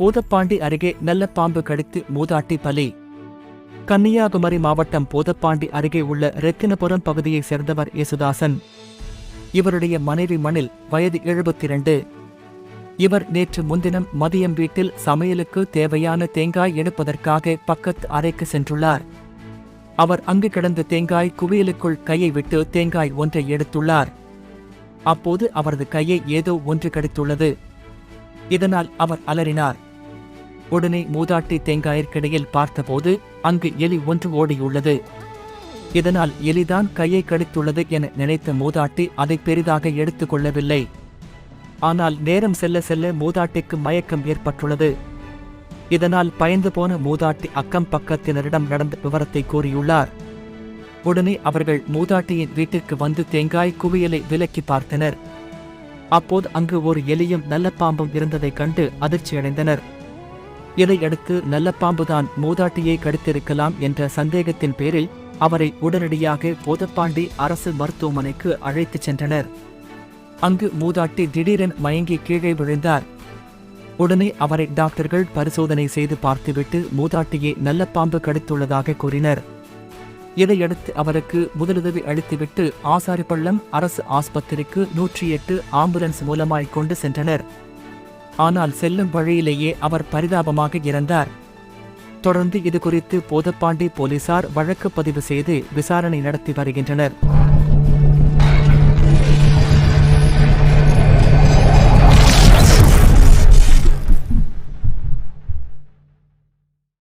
பூதப்பாண்டி அருகே நல்ல பாம்பு கடித்து மூதாட்டி பலி. கன்னியாகுமரி மாவட்டம் பூதப்பாண்டி அருகே உள்ள ரெத்தினபுரம் பகுதியைச் சேர்ந்தவர் யேசுதாசன். இவருடைய மனைவி மணில் வயது எழுபத்தி இரண்டு இவர் நேற்று முன்தினம் மதியம் வீட்டில் சமையலுக்கு தேவையான தேங்காய் எடுப்பதற்காக பக்கத்து அறைக்கு சென்றுள்ளார். அவர் அங்கு கிடந்த தேங்காய் குவியலுக்குள் கையை விட்டு தேங்காய் ஒன்றை எடுத்துள்ளார். அப்போது அவரது கையை ஏதோ ஒன்று கடித்துள்ளது. இதனால் அவர் அலறினார். உடனே மூதாட்டி தேங்காயிற்கிடையில் பார்த்தபோது அங்கு எலி ஒன்று ஓடியுள்ளது. இதனால் எலிதான் கையை கடித்துள்ளது என நினைத்த மூதாட்டி அதை பெரிதாக எடுத்துக்கொள்ளவில்லை ஆனால் நேரம் செல்ல செல்ல மூதாட்டிக்கு மயக்கம் ஏற்பட்டுள்ளது. இதனால் பயந்து போன மூதாட்டி அக்கம் பக்கத்தினரிடம் நடந்த விவரத்தை கூறியுள்ளார். உடனே அவர்கள் மூதாட்டியின் வீட்டிற்கு வந்து தேங்காய் குவியலை விலக்கி பார்த்தனர். அப்போது அங்கு ஒரு எலியும் நல்ல பாம்பும் இருந்ததைக் கண்டு அதிர்ச்சியடைந்தனர். இதையடுத்து நல்ல பாம்புதான் மூதாட்டியை கடித்திருக்கலாம் என்ற சந்தேகத்தின் பேரில் அவரை உடனடியாக போதப்பாண்டி அரசு மருத்துவமனைக்கு அழைத்துச் சென்றனர். அங்கு மூதாட்டி திடீரென மயங்கி கீழே விழுந்தார். உடனே அவரை டாக்டர்கள் பரிசோதனை செய்து பார்த்துவிட்டு மூதாட்டியை நல்ல பாம்பு கடித்துள்ளதாக கூறினர். இதையடுத்து அவருக்கு முதலுதவி அளித்துவிட்டு ஆசாரிப்பள்ளம் அரசு ஆஸ்பத்திரிக்கு நூற்றி எட்டு ஆம்புலன்ஸ் மூலமாய் கொண்டு சென்றனர். ஆனால் செல்லும் வழியிலேயே அவர் பரிதாபமாக இறந்தார். தொடர்ந்து இது குறித்து போதப்பாண்டி போலீசார் வழக்கு பதிவு செய்து விசாரணை நடத்தி வருகின்றனர்.